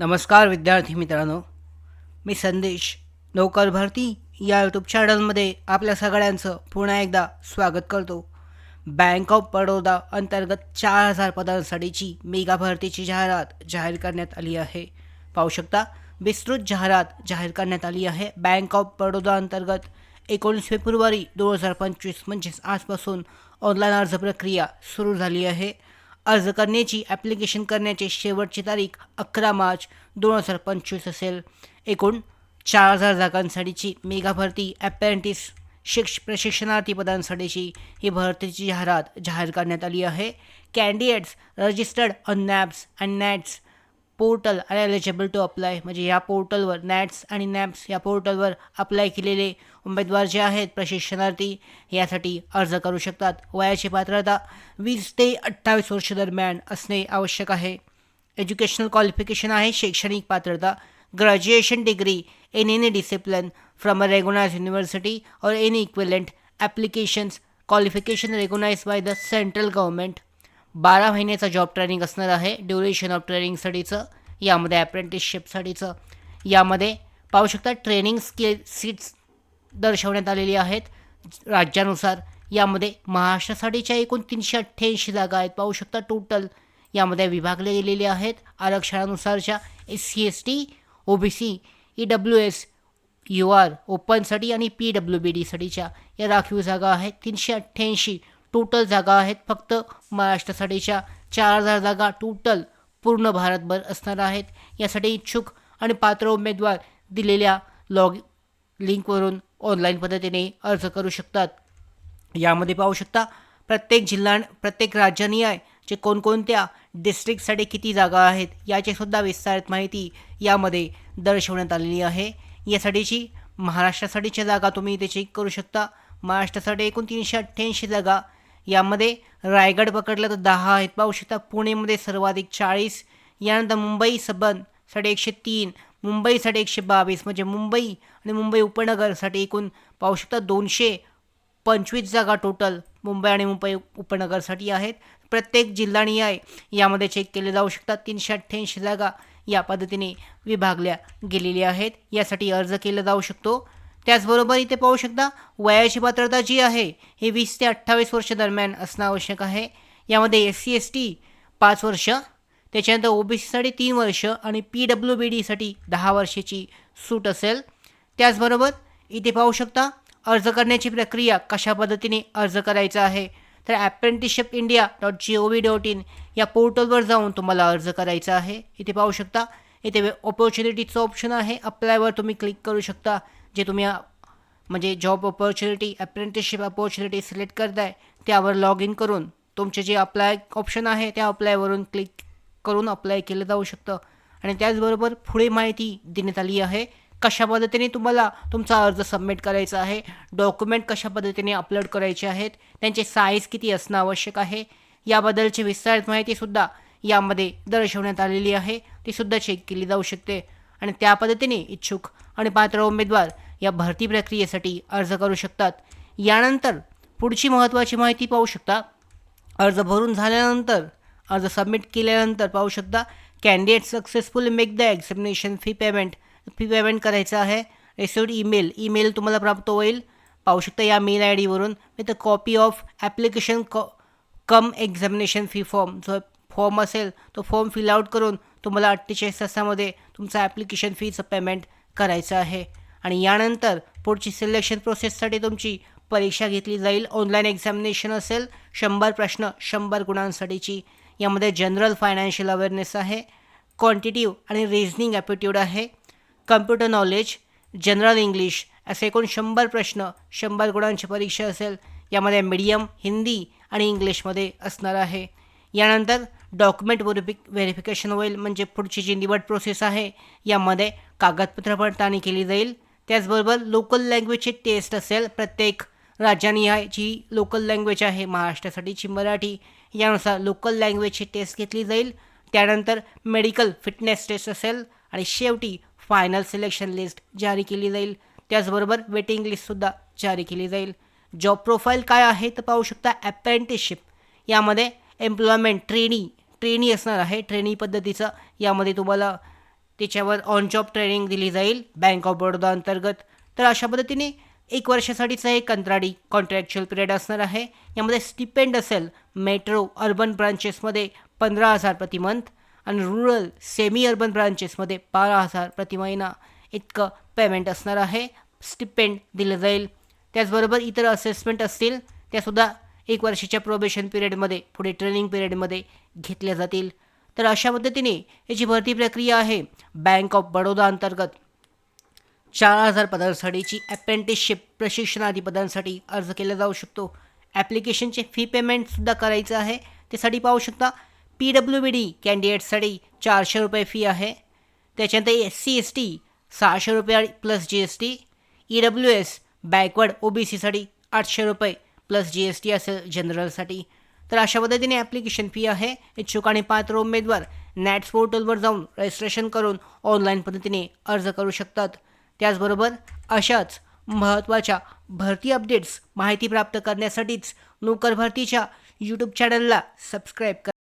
नमस्कार विद्यार्थी मित्रांनो. मी संदेश. नौकर भरती या यूट्यूब चॅनलमध्ये आपल्या सगळ्यांचं पुन्हा एकदा स्वागत करतो. बँक ऑफ बडोदा अंतर्गत चार हजार पदांसाठीची मेगा भरतीची जाहिरात जाहीर करण्यात आली आहे. पाहू शकता विस्तृत जाहिरात जाहीर करण्यात आली आहे. बँक ऑफ बडोदा अंतर्गत एकोणीस फेब्रुवारी दोन हजार पंचवीस म्हणजेच आजपासून ऑनलाईन अर्ज प्रक्रिया सुरू झाली आहे. अर्ज करण्याची ॲप्लिकेशन करण्याची शेवटची तारीख अकरा मार्च दोन हजार पंचवीस असेल. एकूण चार हजार जागांसाठीची मेगा भरती ॲप्रेंटिस शिक्ष प्रशिक्षणार्थी पदांसाठीची ही भरतीची जाहिरात जाहीर करण्यात आली आहे. Candidates registered on NAPS and NATS portal आणि एलिजिबल टू अप्लाय म्हणजे या पोर्टलवर नॅट्स आणि नॅप्स या पोर्टलवर अप्लाय केलेले उमेदवार जे आहेत प्रशिक्षणार्थी यासाठी अर्ज करू शकतात. वयाची पात्रता वीस ते अठ्ठावीस वर्ष दरम्यान असणे आवश्यक आहे. एज्युकेशनल क्वालिफिकेशन आहे शैक्षणिक पात्रता graduation degree in any discipline from a recognise university और any equivalent applications qualification recognise by the central government बारा महिन्याचं जॉब ट्रेनिंग असणार आहे. ड्युरेशन ऑफ ट्रेनिंगसाठीचं यामध्ये अप्रेंटिसशिपसाठीचं यामध्ये पाहू शकता ट्रेनिंग स्किल सीट्स दर्शवण्यात आलेली आहेत. राज्यानुसार यामध्ये महाराष्ट्रासाठीच्या एकूण तीनशे अठ्ठ्याऐंशी जागा आहेत. पाहू शकता टोटल यामध्ये विभागले गेलेले आहेत. आरक्षणानुसारच्या S C S T O B C E W S U R ओपनसाठी आणि पी डब्ल्यू बी डीसाठीच्या या राखीव जागा आहेत. तीनशे अठ्ठ्याऐंशी टोटल जागा आहेत. फक्त महाराष्ट्रासाठीच्या चार हजार जागा टोटल पूर्ण भारतभर असणार आहेत. यासाठी इच्छुक आणि पात्र उमेदवार दिलेल्या लॉग लिंकवरून ऑनलाईन पद्धतीने अर्ज करू शकतात. यामध्ये पाहू शकता प्रत्येक जिल्हा प्रत्येक राज्यानिहाय जे कोणकोणत्या डिस्ट्रिक्टसाठी किती जागा आहेत याची सुद्धा विस्तारित माहिती यामध्ये दर्शवण्यात आलेली आहे. यासाठीची महाराष्ट्रासाठीच्या जागा तुम्ही इथे चेक करू शकता. महाराष्ट्रासाठी एकूण तीनशे अठ्ठ्याऐंशी जागा यामध्ये रायगड पकडलं तर दहा आहेत. पाहू शकता पुणेमध्ये सर्वाधिक चाळीस. यानंतर मुंबई सबनसाठी एकशे तीन मुंबईसाठी एकशे बावीस म्हणजे मुंबई आणि मुंबई उपनगरसाठी एकूण पाहू शकता दोनशे पंचवीस जागा टोटल मुंबई आणि मुंबई उपनगरसाठी आहेत. प्रत्येक जिल्हानिहाय यामध्ये चेक केले जाऊ शकतात. तीनशे अठ्ठ्याऐंशी जागा या पद्धतीने विभागल्या गेलेल्या आहेत. यासाठी अर्ज केला जाऊ शकतो. त्याचबरोबर इथे पाहू शकता वयाची पात्रता जी आहे ही वीस ते अठ्ठावीस वर्ष दरम्यान असणं आवश्यक आहे. यामध्ये एस सी एस टी पाच वर्ष त्याच्यानंतर ओ बी सीसाठी तीन वर्ष आणि पी डब्ल्यू बी डीसाठी दहा वर्षाची सूट असेल. त्याचबरोबर इथे पाहू शकता अर्ज करण्याची प्रक्रिया कशा पद्धतीने अर्ज करायचा आहे तर apprenticeship India dot G O V dot in या पोर्टलवर जाऊन तुम्हाला अर्ज करायचा आहे. इथे पाहू शकता इथे ऑपॉर्च्युनिटीचं ऑप्शन आहे. अप्लायवर तुम्ही क्लिक करू शकता. जे तुम्ही म्हणजे job opportunity apprenticeship opportunity select करताय त्यावर लॉग इन करून तुमचे जे अप्लाय ऑप्शन आहे त्या अप्लायवरून क्लिक करून अप्लाय केलं जाऊ शकतं. आणि त्याचबरोबर पुढे माहिती देण्यात आली आहे कशा पद्धतीने तुम्हाला तुमचा अर्ज सबमिट करायचा आहे डॉक्युमेंट कशा पद्धतीने अपलोड करायचे आहेत त्यांचे साईज किती असणं आवश्यक आहे याबद्दलची विस्तारित माहितीसुद्धा यामध्ये दर्शवण्यात आलेली आहे ती सुद्धा चेक केली जाऊ शकते. आणि त्या पद्धतीने इच्छुक आणि पात्र उमेदवार या भरती प्रक्रियेसाठी अर्ज करू शकतात. यानंतर पुढची महत्त्वाची माहिती पाहू शकता. अर्ज भरून झाल्यानंतर अर्ज सबमिट केल्यानंतर पाहू शकता candidate successful make the examination fee payment fee payment करायचं आहे. रिसिव्ड ईमेल ईमेल तुम्हाला प्राप्त होईल. पाहू शकता या mail I डीवरून with a copy of application co come examination fee form जो फॉर्म असेल तो फॉर्म फिल आउट करून तुम्हाला अठ्ठेचाळीस तासामध्ये तुमचं ॲप्लिकेशन फीचं पेमेंट करायचं आहे. आणि यानंतर पुढची सिलेक्शन प्रोसेससाठी तुमची परीक्षा घेतली जाईल. ऑनलाईन एक्झामिनेशन असेल शंभर प्रश्न शंभर गुणांसाठीची. यामध्ये जनरल फायनान्शियल अवेअरनेस आहे क्वांटिटिव्ह आणि रिझनिंग ॲप्टिट्यूड आहे कम्प्युटर नॉलेज जनरल इंग्लिश असे एकूण शंभर प्रश्न शंभर गुणांची परीक्षा असेल यामध्ये मीडियम हिंदी आणि इंग्लिशमध्ये असणार आहे. यानंतर डॉक्युमेंट व्हेरिफिक व्हेरिफिकेशन होईल म्हणजे पुढची जी निवड प्रोसेस आहे यामध्ये कागदपत्र पडताळणी केली जाईल. त्याचबरोबर लोकल लँग्वेजची टेस्ट असेल प्रत्येक राज्यानिहाय जी लोकल लँग्वेज आहे महाराष्ट्रासाठीची मराठी यानुसार लोकल लँग्वेजची टेस्ट घेतली जाईल. त्यानंतर मेडिकल फिटनेस टेस्ट असेल आणि शेवटी फायनल सिलेक्शन लिस्ट जारी केली जाईल. त्याचबरोबर वेटिंग लिस्टसुद्धा जारी केली जाईल. जॉब प्रोफाईल काय आहे तर पाहू शकता ॲप्रेंटिसशिप यामध्ये एम्प्लॉयमेंट ट्रेनी ट्रेनी असणार आहे. ट्रेनी पद्धतीचं यामध्ये तुम्हाला त्याच्यावर ऑन जॉब ट्रेनिंग दिली जाईल बँक ऑफ बडोदा अंतर्गत. तर अशा पद्धतीने एक वर्षासाठीचं हे कंत्राटी कॉन्ट्रॅक्च्युअल पिरियड असणार आहे. यामध्ये स्टिपेंड असेल मेट्रो अर्बन ब्रांचेसमध्ये पंधरा हजार प्रति मंथ आणि रुरल सेमी अर्बन ब्रांचेसमध्ये बारा हजार प्रति महिना इतकं पेमेंट असणार आहे. स्टिपेंड दिलं जाईल. त्याचबरोबर इतर असेसमेंट असतील त्यासुद्धा एक वर्षाच्या प्रोबेशन पिरियडमध्ये पुढे ट्रेनिंग पिरियडमध्ये घेतल्या जातील. तर अशा पद्धतीने याची भरती प्रक्रिया आहे बँक ऑफ बडोदा अंतर्गत. चार हजार पदांसाठीची अप्रेंटिसशिप प्रशिक्षणादी पदांसाठी अर्ज केला जाऊ शकतो. ॲप्लिकेशनचे फी पेमेंटसुद्धा करायचं आहे. त्यासाठी पाहू शकता पी डब्ल्यू बी डी कॅन्डिडेटसाठी चारशे रुपये फी आहे. त्याच्यानंतर एस सी एस टी सहाशे रुपये plus G S T E W S backward O B सीसाठी आठशे रुपये प्लस जी एस टी असेल जनरलसाठी तर अशा पद्धतीने ॲप्लिकेशन फी आहे. इच्छुक आणि पात्र उमेदवार नॅट्स पोर्टलवर जाऊन रजिस्ट्रेशन करून ऑनलाईन पद्धतीने अर्ज करू शकतात. त्याचबरोबर अशाच महत्त्वाच्या भरती अपडेट्स माहिती प्राप्त करण्यासाठीच नोकर भरतीच्या यूट्यूब चॅनलला सबस्क्राईब करा.